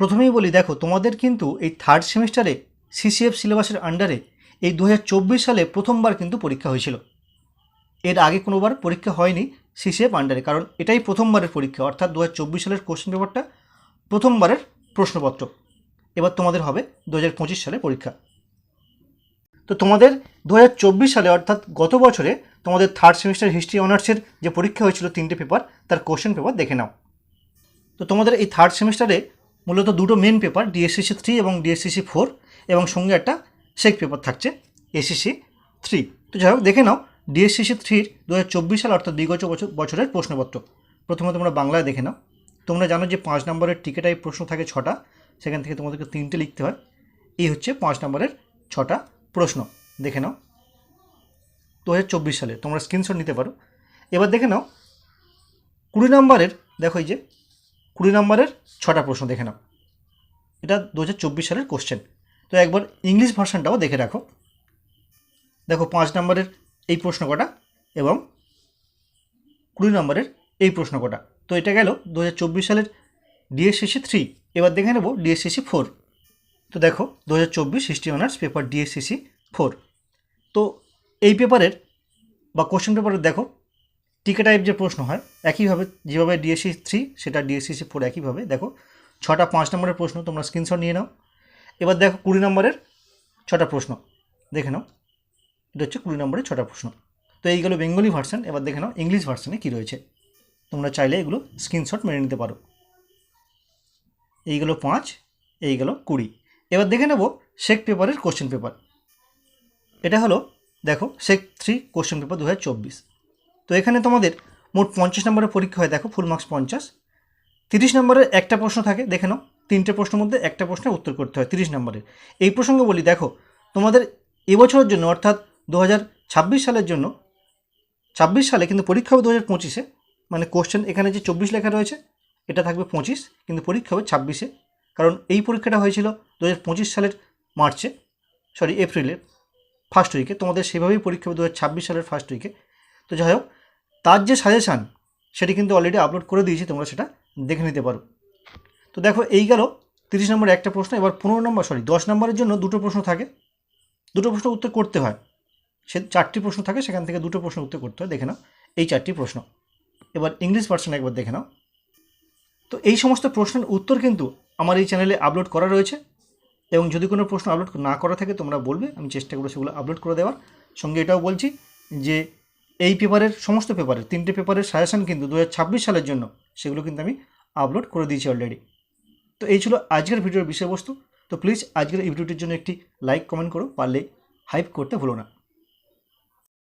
প্রথমেই বলি, দেখো, তোমাদের কিন্তু এই থার্ড সেমিস্টারে সিসিএফ সিলেবাসের আন্ডারে এই দু হাজার চব্বিশ সালে প্রথমবার কিন্তু পরীক্ষা হয়েছিল। এর আগে কোনোবার পরীক্ষা হয়নি সিসিএফ আন্ডারে কারণ এটাই প্রথমবারের পরীক্ষা, অর্থাৎ দু হাজার চব্বিশ সালের কোশ্চেন পেপারটা প্রথমবারের প্রশ্নপত্র। এবার তোমাদের হবে দু হাজার পঁচিশ সালে পরীক্ষা। তো তোমাদের দু হাজার চব্বিশ সালে, অর্থাৎ গত বছরে তোমাদের থার্ড সেমিস্টার হিস্ট্রি অনার্সের যে পরীক্ষা হয়েছিল তিনটে পেপার তার কোশ্চেন পেপার দেখে নাও। তো তোমাদের এই থার্ড সেমিস্টারে মূলত দুটো main paper D S C C three এবং D S C C four এবং সঙ্গে একটা সেক পেপার থাকছে এসিসি থ্রি তো যাই হোক, দেখে নাও ডিএসসিসি থ্রির দু হাজার চব্বিশ সাল অর্থাৎ বিগত বছর বছরের প্রশ্নপত্র। প্রথমে তোমরা বাংলায় দেখে নাও। তোমরা জানো যে পাঁচ নম্বরের টিকেটাই প্রশ্ন থাকে ছটা, সেখান থেকে তোমাদেরকে তিনটে লিখতে হয়। এই হচ্ছে পাঁচ নম্বরের ছটা প্রশ্ন। দেখে নাও দু হাজার চব্বিশ সালে তোমরা স্ক্রিনশট নিতে পারো। এবার দেখে নাও, কুড়ি নম্বরের, দেখো এই যে কুড়ি নম্বরের ছটা প্রশ্ন দেখে নাও। এটা দু হাজার চব্বিশ সালের কোশ্চেন তো একবার ইংলিশ ভার্সানটাও দেখে রাখো। দেখো, পাঁচ নম্বরের এই প্রশ্ন কটা এবং কুড়ি নম্বরের এই প্রশ্ন কটা। তো এটা গেল দু হাজার চব্বিশ সালের ডিএসসিসি থ্রি এবার দেখে নেব ডিএসসিসি ফোর তো দেখো, দু হাজার চব্বিশ history honours paper DSCC four তো এই পেপারের বা কোশ্চেন পেপারের দেখো টিকে টাইপ যে প্রশ্ন হয়, একইভাবে যেভাবে ডিএসসি থ্রি সেটা D S C C four একইভাবে, দেখো, ছটা পাঁচ নম্বরের প্রশ্ন, তোমরা স্ক্রিনশট নিয়ে নাও। এবার দেখো কুড়ি নম্বরের ছটা প্রশ্ন, দেখে নাও। এটা হচ্ছে কুড়ি নম্বরের ছটা প্রশ্ন। তো এইগুলো বেঙ্গলি ভার্সন এবার দেখে নাও ইংলিশ ভার্সনে কী রয়েছে। তোমরা চাইলে এগুলো স্ক্রিনশট মেনে নিতে পারো। এইগুলো পাঁচ, এই এইগুলো কুড়ি। এবার দেখে নেব শেক পেপারের কোশ্চেন পেপার এটা হলো, দেখো শেক থ্রি কোশ্চেন পেপার দু হাজার চব্বিশ। তো এখানে তোমাদের মোট পঞ্চাশ নম্বরের পরীক্ষা হয়, দেখো ফুল মার্কস পঞ্চাশ। তিরিশ নম্বরের একটা প্রশ্ন থাকে, দেখে নাও, তিনটে প্রশ্নের মধ্যে একটা প্রশ্নের উত্তর করতে হয়, তিরিশ নম্বরের। এই প্রসঙ্গে বলি, দেখো, তোমাদের এবছরের জন্য, অর্থাৎ দু সালের জন্য, ছাব্বিশ সালে কিন্তু পরীক্ষা হবে দু হাজার পঁচিশে মানে কোশ্চেন এখানে যে চব্বিশ লেখা রয়েছে, এটা থাকবে পঁচিশ, কিন্তু পরীক্ষা হবে ছাব্বিশে। কারণ এই পরীক্ষাটা হয়েছিল দু হাজার পঁচিশ সালের মার্চে সরি এপ্রিলের ফার্স্ট উইকে তোমাদের সেভাবেই পরীক্ষা হবে দু হাজার ছাব্বিশ সালের ফার্স্ট উইকে তো যাই হোক তার যে সাজেশান সেটি কিন্তু অলরেডি আপলোড করে দিয়েছি, তোমরা সেটা দেখে নিতে পারো। তো দেখো, এই গেল তিরিশ নম্বর একটা প্রশ্ন, এবার পনেরো নম্বর সরি দশ নম্বরের জন্য দুটো প্রশ্ন থাকে। দুটো প্রশ্ন উত্তর করতে হয়। সে চারটি প্রশ্ন থাকে, সেখান থেকে দুটো প্রশ্ন উত্তর করতে হয়, দেখে নাও, এই চারটি প্রশ্ন। এবার ইংলিশ ভার্সন একবার দেখে নাও। তো এই সমস্ত প্রশ্নের উত্তর কিন্তু আমার এই চ্যানেলে আপলোড করা রয়েছে। এবং যদি কোনো প্রশ্ন আপলোড না করা থাকে, তোমরা বলবে, আমি চেষ্টা করব সেগুলো আপলোড করে দেওয়ার। সঙ্গে এটাও বলছি যে এই পেপারের, সমস্ত পেপারের, তিনটে পেপারের সাজেশান কিন্তু দু হাজার ছাব্বিশ সালের জন্য সেগুলো কিন্তু আমি আপলোড করে দিয়েছি অলরেডি তো এই ছিল আজকের ভিডিওর বিষয়বস্তু। তো প্লিজ আজকের এই ভিডিওটির জন্য একটি লাইক কমেন্ট করো, পারলে হাইপ করতে ভুলো না।